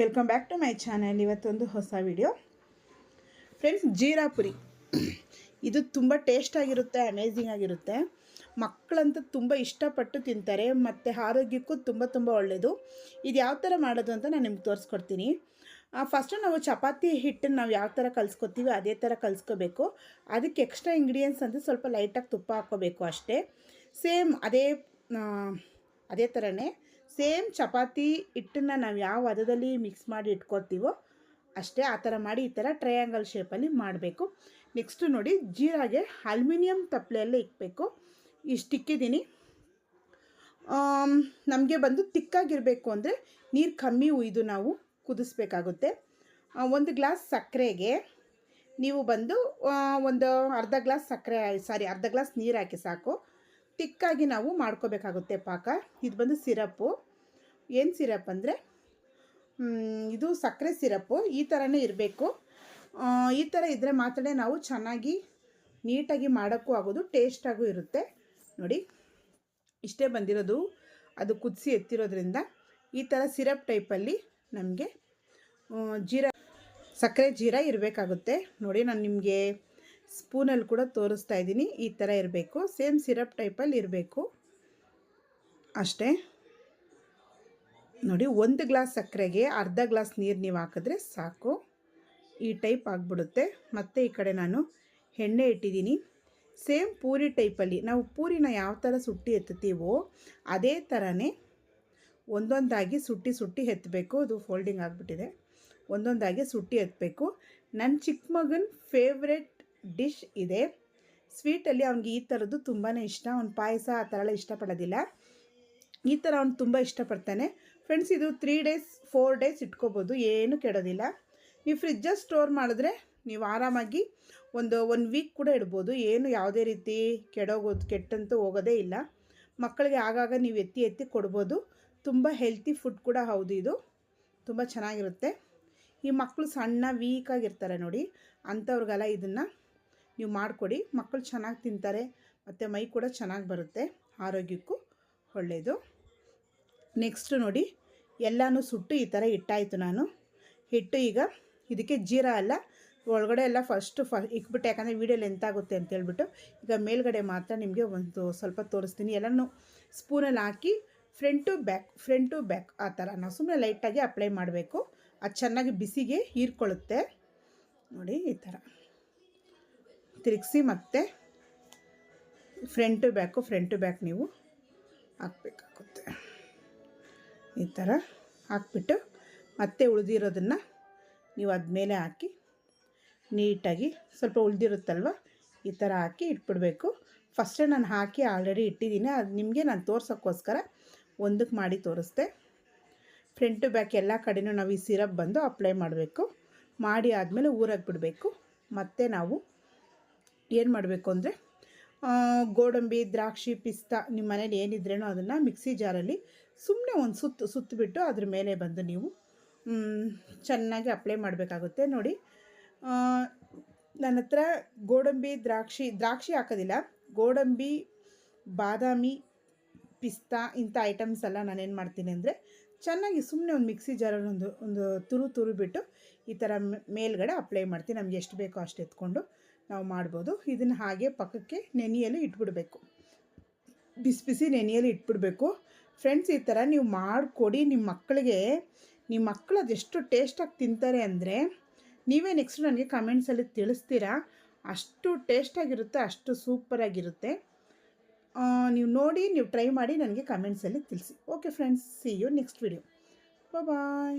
Welcome back to my channel ಇವತ್ತೊಂದು ಹೊಸ video friends jeera Puri ಇದು ತುಂಬ ಟೇಸ್ಟಾಗಿರುತ್ತೆ ಅಮೇಝಿಂಗ್ ಆಗಿರುತ್ತೆ. ಮಕ್ಕಳಂತೂ ತುಂಬ ಇಷ್ಟಪಟ್ಟು ತಿಂತಾರೆ, ಮತ್ತು ಆರೋಗ್ಯಕ್ಕೂ ತುಂಬ ತುಂಬ ಒಳ್ಳೆಯದು ಇದು ಯಾವ ಥರ ಮಾಡೋದು ಅಂತ ನಾನು ನಿಮ್ಗೆ ತೋರಿಸ್ಕೊಡ್ತೀನಿ. ಫಸ್ಟು ನಾವು ಚಪಾತಿ ಹಿಟ್ಟನ್ನು ನಾವು ಯಾವ ಥರ ಕಲಿಸ್ಕೊತೀವಿ ಅದೇ ಥರ ಕಲಿಸ್ಕೋಬೇಕು. ಅದಕ್ಕೆ ಎಕ್ಸ್ಟ್ರಾ ಇಂಗ್ರೀಡಿಯೆಂಟ್ಸ್ ಅಂತ ಸ್ವಲ್ಪ ಲೈಟಾಗಿ ತುಪ್ಪ ಹಾಕ್ಕೋಬೇಕು ಅಷ್ಟೇ. ಸೇಮ್ ಅದೇ ಅದೇ ಥರನೇ ಸೇಮ್ ಚಪಾತಿ ಹಿಟ್ಟನ್ನು ನಾವು ಯಾವ ಹದದಲ್ಲಿ ಮಿಕ್ಸ್ ಮಾಡಿ ಇಟ್ಕೊತೀವೋ ಅಷ್ಟೇ ಆ ಥರ ಮಾಡಿ ಈ ಥರ ಟ್ರಯಾಂಗಲ್ ಶೇಪಲ್ಲಿ ಮಾಡಬೇಕು. ನೆಕ್ಸ್ಟು ನೋಡಿ ಜೀರಾಗೆ ಅಲ್ಯೂಮಿನಿಯಂ ತಪ್ಪಲೆಯಲ್ಲೇ ಇಕ್ಕಬೇಕು ಇಷ್ಟು ಇಕ್ಕಿದ್ದೀನಿ. ನಮಗೆ ಬಂದು ತಿಕ್ಕಾಗಿರಬೇಕು ಅಂದರೆ ನೀರು ಕಮ್ಮಿ ಉಯ್ದು ನಾವು ಕುದಿಸ್ಬೇಕಾಗುತ್ತೆ. ಒಂದು ಗ್ಲಾಸ್ ಸಕ್ಕರೆಗೆ ನೀವು ಬಂದು ಒಂದು ಅರ್ಧ ಗ್ಲಾಸ್ ಸಕ್ಕರೆ ಸಾರಿ, ಅರ್ಧ ಗ್ಲಾಸ್ ನೀರು ಹಾಕಿ ಸಾಕು. ತಿಕ್ಕಾಗಿ ನಾವು ಮಾಡ್ಕೋಬೇಕಾಗುತ್ತೆ ಪಾಕ. ಇದು ಬಂದು ಸಿರಪ್ಪು. ಏನು ಸಿರಪ್ ಅಂದರೆ? ಇದು ಸಕ್ಕರೆ ಸಿರಪ್ಪು ಈ ಥರನೇ ಇರಬೇಕು. ಈ ಥರ ಇದ್ದರೆ ಮಾತ್ರ ನಾವು ಚೆನ್ನಾಗಿ ನೀಟಾಗಿ ಮಾಡೋಕ್ಕೂ ಆಗೋದು, ಟೇಸ್ಟಾಗೂ ಇರುತ್ತೆ. ನೋಡಿ, ಇಷ್ಟೇ ಬಂದಿರೋದು, ಅದು ಕುದಿಸಿ ಎತ್ತಿರೋದ್ರಿಂದ ಈ ಥರ ಸಿರಪ್ ಟೈಪಲ್ಲಿ ನಮಗೆ ಜೀರಾ, ಸಕ್ಕರೆ ಜೀರಾ ಇರಬೇಕಾಗುತ್ತೆ. ನೋಡಿ, ನಾನು ನಿಮಗೆ ಸ್ಪೂನಲ್ಲಿ ಕೂಡ ತೋರಿಸ್ತಾ ಇದ್ದೀನಿ, ಈ ಥರ ಇರಬೇಕು. ಸೇಮ್ ಸಿರಪ್ ಟೈಪಲ್ಲಿ ಇರಬೇಕು. ಅಷ್ಟೇ. ನೋಡಿ, ಒಂದು ಗ್ಲಾಸ್ ಸಕ್ಕರೆಗೆ ಅರ್ಧ ಗ್ಲಾಸ್ ನೀರು ನೀವು ಹಾಕಿದ್ರೆ ಸಾಕು. ಈ ಟೈಪ್ ಆಗಿಬಿಡುತ್ತೆ. ಮತ್ತು ಈ ಕಡೆ ನಾನು ಎಣ್ಣೆ ಇಟ್ಟಿದ್ದೀನಿ. ಸೇಮ್ ಪೂರಿ ಟೈಪಲ್ಲಿ ನಾವು ಪೂರಿನ ಯಾವ ಥರ ಸುಟ್ಟಿ ಎತ್ತುತ್ತೀವೋ ಅದೇ ಥರನೇ ಒಂದೊಂದಾಗಿ ಸುಟ್ಟಿ ಸುಟ್ಟಿ ಎತ್ತಬೇಕು ಅದು ಫೋಲ್ಡಿಂಗ್ ಆಗಿಬಿಟ್ಟಿದೆ. ಒಂದೊಂದಾಗಿ ಸುಟ್ಟಿ ಎತ್ತಬೇಕು ನನ್ನ ಚಿಕ್ಕ ಮಗನ ಫೇವ್ರೆಟ್ ಡಿಶ್ ಇದೆ. ಸ್ವೀಟಲ್ಲಿ ಅವ್ನಿಗೆ ಈ ಥರದ್ದು ತುಂಬಾ ಇಷ್ಟ. ಅವ್ನು ಪಾಯಸ ಆ ಥರ ಎಲ್ಲ ಇಷ್ಟಪಡೋದಿಲ್ಲ. ಈ ಥರ ಅವ್ನು ತುಂಬ ಇಷ್ಟಪಡ್ತಾನೆ. ಫ್ರೆಂಡ್ಸ್ ಇದು ತ್ರೀ ಡೇಸ್ ಫೋರ್ ಡೇಸ್ ಇಟ್ಕೋಬೋದು. ಏನು ಕೆಡೋದಿಲ್ಲ. ನೀವು ಫ್ರಿಜ್ಜಲ್ಲಿ ಸ್ಟೋರ್ ಮಾಡಿದ್ರೆ ನೀವು ಆರಾಮಾಗಿ ಒಂದು ಒನ್ ವೀಕ್ ಕೂಡ ಇಡ್ಬೋದು. ಏನು ಯಾವುದೇ ರೀತಿ ಕೆಡೋಗೋದು, ಕೆಟ್ಟಂತೂ ಹೋಗೋದೇ ಇಲ್ಲ. ಮಕ್ಕಳಿಗೆ ಆಗಾಗ ನೀವು ಎತ್ತಿ ಎತ್ತಿ ಕೊಡ್ಬೋದು. ತುಂಬ ಹೆಲ್ತಿ ಫುಡ್ ಕೂಡ ಹೌದು ಇದು. ತುಂಬ ಚೆನ್ನಾಗಿರುತ್ತೆ. ಈ ಮಕ್ಕಳು ಸಣ್ಣ ವೀಕಾಗಿರ್ತಾರೆ ನೋಡಿ. ಅಂಥವ್ರಿಗೆಲ್ಲ ಇದನ್ನು ನೀವು ಮಾಡಿಕೊಡಿ. ಮಕ್ಕಳು ಚೆನ್ನಾಗಿ ತಿಂತಾರೆ. ಮತ್ತು ಮೈ ಕೂಡ ಚೆನ್ನಾಗಿ ಬರುತ್ತೆ. ಆರೋಗ್ಯಕ್ಕೂ ಒಳ್ಳೆಯದು ನೆಕ್ಸ್ಟು ನೋಡಿ, ಎಲ್ಲನೂ ಸುಟ್ಟು ಈ ಥರ ಇಟ್ಟಾಯಿತು ನಾನು. ಹಿಟ್ಟು ಈಗ ಇದಕ್ಕೆ ಜೀರಾ ಅಲ್ಲ ಒಳಗಡೆ ಎಲ್ಲ ಫಸ್ಟು ಫ ಇಕ್ಬಿಟ್ಟು, ಯಾಕಂದರೆ ವೀಡಿಯೋ ಲೆಂತ್ ಆಗುತ್ತೆ ಅಂತ ಈಗ ಮೇಲ್ಗಡೆ ಮಾತ್ರ ನಿಮಗೆ ಒಂದು ಸ್ವಲ್ಪ ತೋರಿಸ್ತೀನಿ. ಎಲ್ಲನೂ ಸ್ಪೂನಲ್ಲಿ ಹಾಕಿ front to back front to back ಆ ಥರ ನಾವು ಸುಮ್ಮನೆ ಲೈಟಾಗಿ ಅಪ್ಲೈ ಮಾಡಬೇಕು. ಅದು ಚೆನ್ನಾಗಿ ಬಿಸಿಗೆ ಹೀರ್ಕೊಳ್ಳುತ್ತೆ. ನೋಡಿ ಈ ಥರ ತಿರುಗಿಸಿ ಮತ್ತೆ front to back front to back ನೀವು ಹಾಕಬೇಕಾಗುತ್ತೆ. ಈ ಥರ ಹಾಕ್ಬಿಟ್ಟು ಮತ್ತೆ ಉಳಿದಿರೋದನ್ನು ನೀವು ಅದ್ಮೇಲೆ ಹಾಕಿ ನೀಟಾಗಿ ಸ್ವಲ್ಪ ಉಳಿದಿರುತ್ತಲ್ವ? ಈ ಥರ ಹಾಕಿ ಇಟ್ಬಿಡಬೇಕು. ಫಸ್ಟೇ ನಾನು ಹಾಕಿ ಆಲ್ರೆಡಿ ಇಟ್ಟಿದ್ದೀನಿ. ಅದು ನಿಮಗೆ ನಾನು ತೋರ್ಸೋಕ್ಕೋಸ್ಕರ ಒಂದಕ್ಕೆ ಮಾಡಿ ತೋರಿಸ್ದೆ ಫ್ರಂಟು ಬ್ಯಾಕ್ ಎಲ್ಲ ಕಡೆಯೂ ನಾವು ಈ ಸಿರಪ್ ಬಂದು ಅಪ್ಲೈ ಮಾಡಬೇಕು. ಮಾಡಿ ಆದಮೇಲೆ ಊರಾಗಿ ಬಿಡಬೇಕು ಮತ್ತು ನಾವು ಏನು ಮಾಡಬೇಕು ಅಂದರೆ ಗೋಡಂಬಿ, ದ್ರಾಕ್ಷಿ, ಪಿಸ್ತಾ ನಿಮ್ಮ ಮನೇಲಿ ಏನಿದ್ರೇನೋ ಅದನ್ನು ಮಿಕ್ಸಿ ಜಾರಲ್ಲಿ ಸುಮ್ಮನೆ ಒಂದು ಸುತ್ತು ಸುತ್ತಬಿಟ್ಟು ಅದ್ರ ಮೇಲೆ ಬಂದು ನೀವು ಚೆನ್ನಾಗಿ ಅಪ್ಲೈ ಮಾಡಬೇಕಾಗುತ್ತೆ ನೋಡಿ. ನನ್ನ ಹತ್ರ ಗೋಡಂಬಿ, ದ್ರಾಕ್ಷಿ ದ್ರಾಕ್ಷಿ ಹಾಕೋದಿಲ್ಲ. ಗೋಡಂಬಿ, ಬಾದಾಮಿ, ಪಿಸ್ತಾ ಇಂಥ ಐಟಮ್ಸ್ ಎಲ್ಲ ನಾನೇನು ಮಾಡ್ತೀನಿ ಅಂದರೆ ಚೆನ್ನಾಗಿ ಸುಮ್ಮನೆ ಒಂದು ಮಿಕ್ಸಿ ಜಾರಲ್ಲಿ ಒಂದು ಒಂದು ತುರು ತುರು ಬಿಟ್ಟು ಈ ಥರ ಮೇಲ್ಗಡೆ ಅಪ್ಲೈ ಮಾಡ್ತೀನಿ. ನಮ್ಗೆ ಎಷ್ಟು ಬೇಕೋ ಅಷ್ಟು ಎತ್ಕೊಂಡು ನಾವು ಮಾಡ್ಬೋದು. ಇದನ್ನು ಹಾಗೆ ಪಕ್ಕಕ್ಕೆ ನೆನೆಯಲು ಇಟ್ಬಿಡಬೇಕು. ಬಿಸಿ ಬಿಸಿ ನೆನೆಯಲ್ಲಿ ಇಟ್ಬಿಡಬೇಕು. ಫ್ರೆಂಡ್ಸ್ ಈ ಥರ ನೀವು ಮಾಡಿಕೊಡಿ. ನಿಮ್ಮ ಮಕ್ಕಳಿಗೆ, ನಿಮ್ಮ ಮಕ್ಕಳು ಅದೆಷ್ಟು ಟೇಸ್ಟಾಗಿ ತಿಂತಾರೆ ಅಂದರೆ, ನೀವೇ ನೆಕ್ಸ್ಟ್ ನನಗೆ ಕಮೆಂಟ್ಸಲ್ಲಿ ತಿಳಿಸ್ತೀರಾ? ಅಷ್ಟು ಟೇಸ್ಟಾಗಿರುತ್ತೆ, ಅಷ್ಟು ಸೂಪರಾಗಿರುತ್ತೆ. ನೀವು ನೋಡಿ, ನೀವು ಟ್ರೈ ಮಾಡಿ, ನನಗೆ ಕಮೆಂಟ್ಸಲ್ಲಿ ತಿಳಿಸಿ. Okay friends see you next video bye